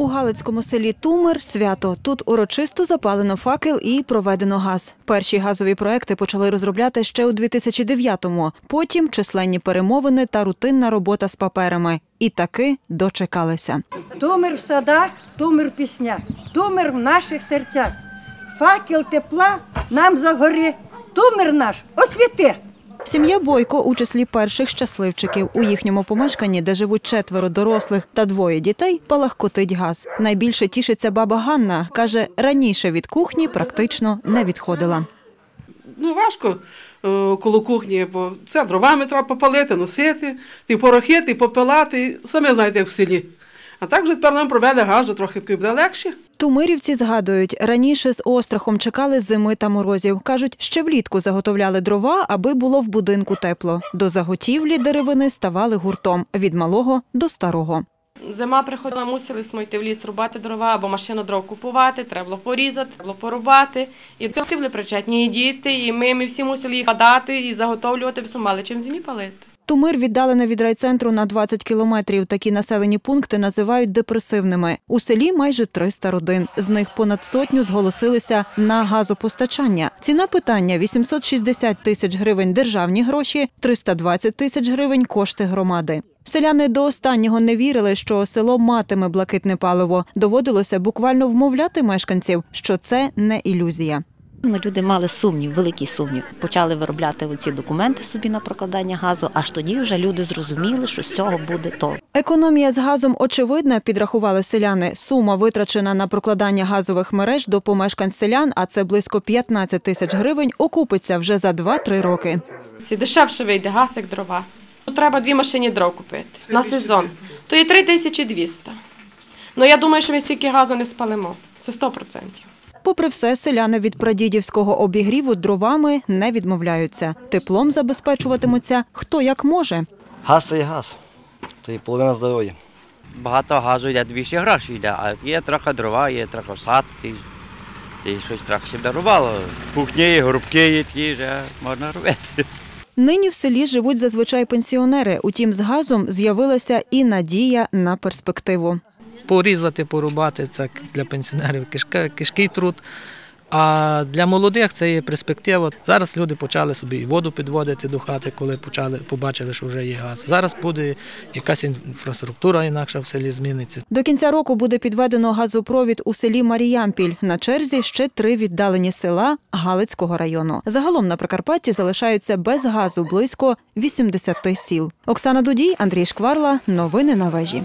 У Галицькому селі Тумер свято. Тут урочисто запалено факел і проведено газ. Перші газові проекти почали розробляти ще у 2009-му. Потім численні перемовини та рутинна робота з паперами. І таки дочекалися. Тумир в садах, тумир в піснях, тумир в наших серцях. Факел тепла нам загори, тумир наш освіти. Сім'я Бойко у числі перших щасливчиків. У їхньому помешканні, де живуть четверо дорослих та двоє дітей, палахкотить газ. Найбільше тішиться баба Ганна. Каже, раніше від кухні практично не відходила. ну, важко е, коло кухні, бо це дровами треба попалити, носити, ті порохи, ті попилати, самі знаєте, як в селі. А так вже тепер нам провели газ, вже трохи буде легше. Тумирівці згадують, раніше з острахом чекали зими та морозів. Кажуть, ще влітку заготовляли дрова, аби було в будинку тепло. До заготівлі деревини ставали гуртом від малого до старого. Зима приходила, мусили ми йти в ліс рубати дрова або машину дров купувати, треба було порізати, треба було порубати. І були причетні і діти, і ми, ми всі мусили їх подати і заготовлювати, бо мали чим зимі палити. Тумир віддалений від райцентру на 20 кілометрів. Такі населені пункти називають депресивними. У селі майже 300 родин. З них понад сотню зголосилися на газопостачання. Ціна питання 860 тисяч гривень державні гроші, 320 тисяч гривень кошти громади. Селяни до останнього не вірили, що село матиме блакитне паливо. Доводилося буквально вмовляти мешканців, що це не ілюзія. Ну, Люди мали сумнів, великий сумнів. Почали виробляти ці документи собі на прокладання газу. Аж тоді вже люди зрозуміли, що з цього буде то. Економія з газом очевидна, підрахували селяни. Сума витрачена на прокладання газових мереж до помешкань селян, а це близько 15 тисяч гривень, окупиться вже за 2-3 роки. Ці дешевше вийде газ, як дрова. Ну, треба дві машині дров купити на сезон. То є 3200. Ну я думаю, що ми стільки газу не спалимо. Це 100%. Попри все, селяни від прадідівського обігріву дровами не відмовляються. Теплом забезпечуватимуться хто як може. Газ це газ. Це і половина здоров'я. багато газу йде, більше грошей йде, а є трохи дрова, є трохи сад, ти, ти щось трохи ще дарувало. Кухні, грубки є ті вже можна робити. Нині в селі живуть зазвичай пенсіонери. Утім, з газом з'явилася і надія на перспективу. Порізати, порубати це для пенсіонерів кишка, кишкий труд. А для молодих це є перспектива. Зараз люди почали собі і воду підводити до хати, коли почали, побачили, що вже є газ. Зараз буде якась інфраструктура інакша в селі зміниться. До кінця року буде підведено газопровід у селі Маріямпіль. На черзі ще три віддалені села Галицького району. Загалом на Прикарпатті залишаються без газу близько 80 сіл. Оксана Дудій, Андрій Шкварла. Новини на вежі.